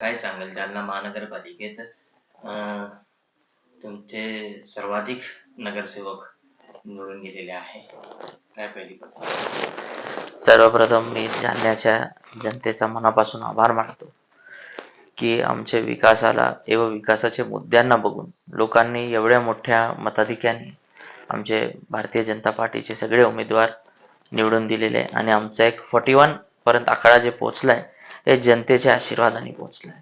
काय सांगाल? जालना महानगरपालिकेत अं, तुमचे सर्वाधिक नगरसेवक निवडून गेलेले आहे. काय पहिली सर्वप्रथम मी जालन्याच्या जनतेचा मनापासून आभार मानतो की आमच्या विकासाला एव विकासाच्या मुद्द्यांना बघून लोकांनी एवढ्या मोठ्या मताधिक्याने आमचे भारतीय जनता पार्टीचे सगळे उमेदवार निवडून दिलेले आणि आमचा एक फोर्टी वन पर्यंत आकडा जे पोहोचलाय हे जनतेच्या आशीर्वादाने पोहोचलाय.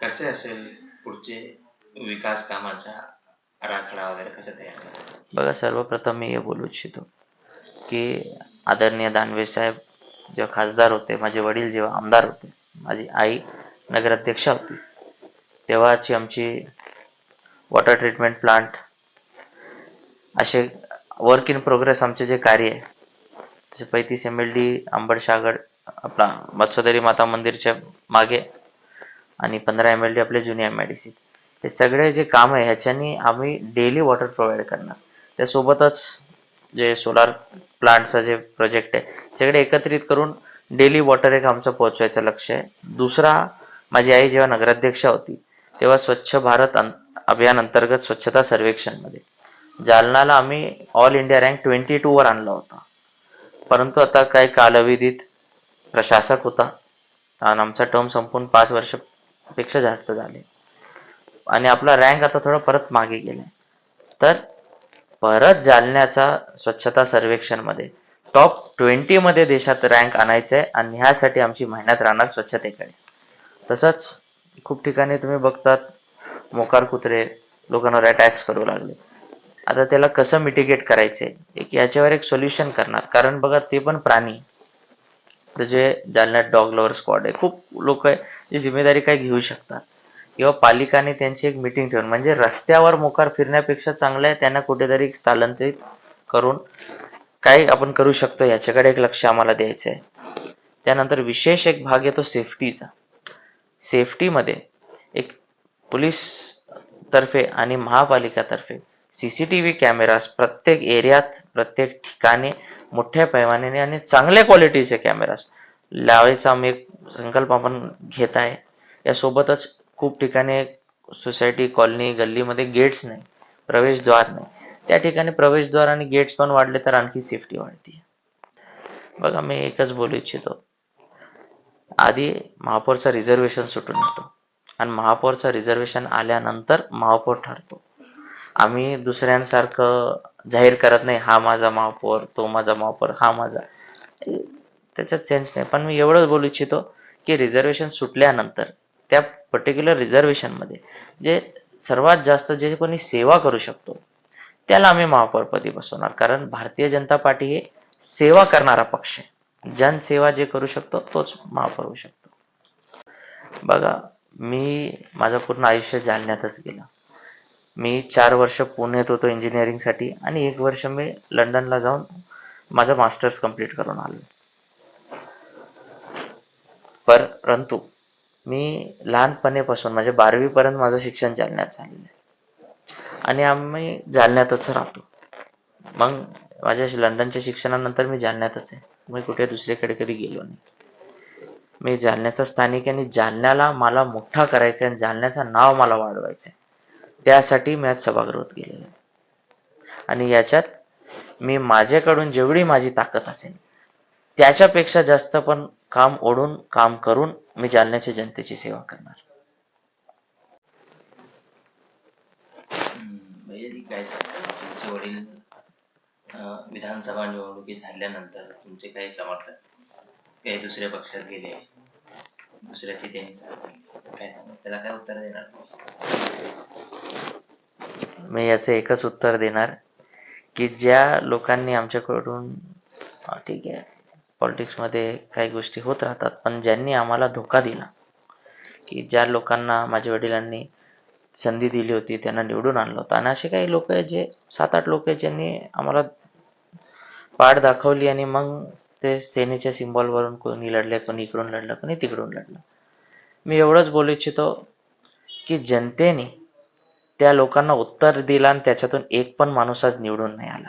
कसे असेल पुढचे विकास कामाचा आराखडा वगैरे कसं तयार बघा सर्वप्रथम मी हे बोलू इच्छितो की आदरणीय दानवे साहेब जेव्हा खासदार होते माझे वडील जेव्हा आमदार होते माझी आई नगराध्यक्षा होती तेव्हाची आमची वॉटर ट्रीटमेंट प्लांट असे वर्क इन प्रोग्रेस आमचे जे कार्य आहे जसे पैतीस एम एल डी आंबडशागड आपला मत्स्योदरी माता मंदिरच्या मागे आणि पंधरा एम एल डी आपले जुनी एम आय डी सी हे सगळे जे काम आहे ह्याच्यानी आम्ही डेली वॉटर प्रोव्हाइड करणार. त्यासोबतच जे सोलार प्लांटचा जे प्रोजेक्ट आहे सगळे एकत्रित करून डेली वॉटर एक आमचं पोहोचवायचं लक्ष आहे. दुसरा माझी आई जेव्हा नगराध्यक्षा होती तेव्हा स्वच्छ भारत अभियान अंतर्गत स्वच्छता सर्वेक्षणमध्ये. जालनाला आम्ही all India rank twenty two वर आणला होता. परंतु आता काही कालावधीत प्रशासक होता. आणि आमचा टर्म संपून पाच वर्षापेक्षा जास्त झाले. आणि आपला रँक आता थोडा परत मागे गेलाय. तर परत जालन्याचा स्वच्छता सर्वेक्षणमध्ये टॉप ट्वेंटी मध्ये देशात रँक आणायचं आहे आणि ह्यासाठी आमची मेहनत राहणार स्वच्छतेकडे. तसंच खूप ठिकाणी तुम्ही बघतात मोकार कुत्रे लोकांवर अटॅक्स करू लागले. आता त्याला कसं मिटिगेट करायचंय एक याच्यावर एक सोल्युशन करणार. कारण बघा ते पण प्राणी. जे जालन्यात डॉग लवर स्क्वॉड आहे खूप लोक आहे जी जिम्मेदारी काय घेऊ शकतात. किंवा पालिकाने त्यांची एक मिटिंग ठेवून म्हणजे रस्त्यावर मोकार फिरण्यापेक्षा चांगलं आहे त्यांना कुठेतरी स्थलांतरित करून काय आपण करू शकतो याच्याकडे एक लक्ष आम्हाला द्यायचं आहे त्यानंतर विशेष एक भाग येतो सेफ्टीचा सेफ्टीमध्ये एक पोलीस तर्फे आणि महापालिकातर्फे सीसीटीव्ही कॅमेराज प्रत्येक एरियात प्रत्येक ठिकाणी मोठ्या पैमानाने आणि चांगल्या क्वालिटीचे कॅमेराज लावायचा आम्ही एक संकल्प आपण घेत आहे. यासोबतच खूप ठिकाणी सोसायटी कॉलनी गल्लीमध्ये गेट्स नाही प्रवेशद्वार नाही. त्या ठिकाणी प्रवेशद्वार आणि गेट्स पण वाढले तर आणखी सेफ्टी वाढते. बघा मी एकच बोलू इच्छितो. आधी महापौरचा रिझर्वेशन सुटून येतो. आणि महापौरचा रिझर्वेशन आल्यानंतर महापौर ठरतो. आम्ही दुसऱ्यांसारखं जाहीर करत नाही हा माझा महापौर तो माझा महापौर हा माझा. त्याच्यात सेन्स नाही. पण मी एवढंच बोलू इच्छितो की रिझर्वेशन सुटल्यानंतर त्या पर्टिक्युलर रिझर्वेशनमध्ये जे सर्वात जास्त जे कोणी सेवा करू शकतो त्याला आम्ही महापौरपदी बसवणार. कारण भारतीय जनता पार्टी हे सेवा करणारा पक्ष आहे. जनसेवा जे करू शकतो तोच महापौर होऊ शकतो. बघा मी माझं पूर्ण आयुष्य जालन्यातच गेलं. मी चार वर्ष पुण्यात होतो इंजिनिअरिंगसाठी आणि एक वर्ष मी लंडनला जाऊन माझं मास्टर्स कंप्लीट करून आलो. परंतु मी लहानपणीपासून म्हणजे बारावीपर्यंत माझं शिक्षण जालन्यात झालेलं आहे. आणि आम्ही जालन्यातच राहतो. मग माझ्या लंडनच्या शिक्षणानंतर मी जालन्यातच आहे. मी कुठे दुसरीकडे कधी गेलो नाही. मी जालन्याचा स्थानिक आणि जालन्याला मला मोठा करायचा आहे आणि जालन्याचं नाव मला वाढवायचं आहे त्यासाठी मी आज सभागृहात गेलेलो आहे. आणि याच्यात मी माझ्याकडून जेवढी माझी ताकद असेल त्याच्यापेक्षा जास्त पण काम ओढून काम करून मी जालन्याच्या जनतेची सेवा करणार. हम्म, काय तुमचे वडील अं, विधानसभा निवडणुकीत हरल्यानंतर तुमचे काही समर्थक काही दुसऱ्या पक्षात गेले दुसऱ्याची त्यांनी काय सांगा त्याला काय उत्तर देणार तुम्ही? मी याचं एकच उत्तर देणार की ज्या लोकांनी आमच्याकडून ठीक आहे पॉलिटिक्समध्ये काही गोष्टी होत राहतात पण ज्यांनी आम्हाला धोका दिला की ज्या लोकांना माझ्या वडिलांनी संधी दिली होती त्यांना निवडून आणलं होतं. आणि असे काही लोक आहेत जे सात आठ लोक आहेत ज्यांनी आम्हाला पाठ दाखवली आणि मग ते सेनेच्या सिम्बॉलवरून वरून कोणी लढले कोणी इकडून लढलं कोणी तिकडून लढलं. मी एवढंच बोलू इच्छितो की जनतेने त्या लोकांना उत्तर दिला आणि त्याच्यातून एक पण माणूस आज निवडून नाही आला.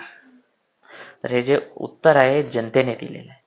तर हे जे उत्तर आहे जनतेने दिलेलं आहे.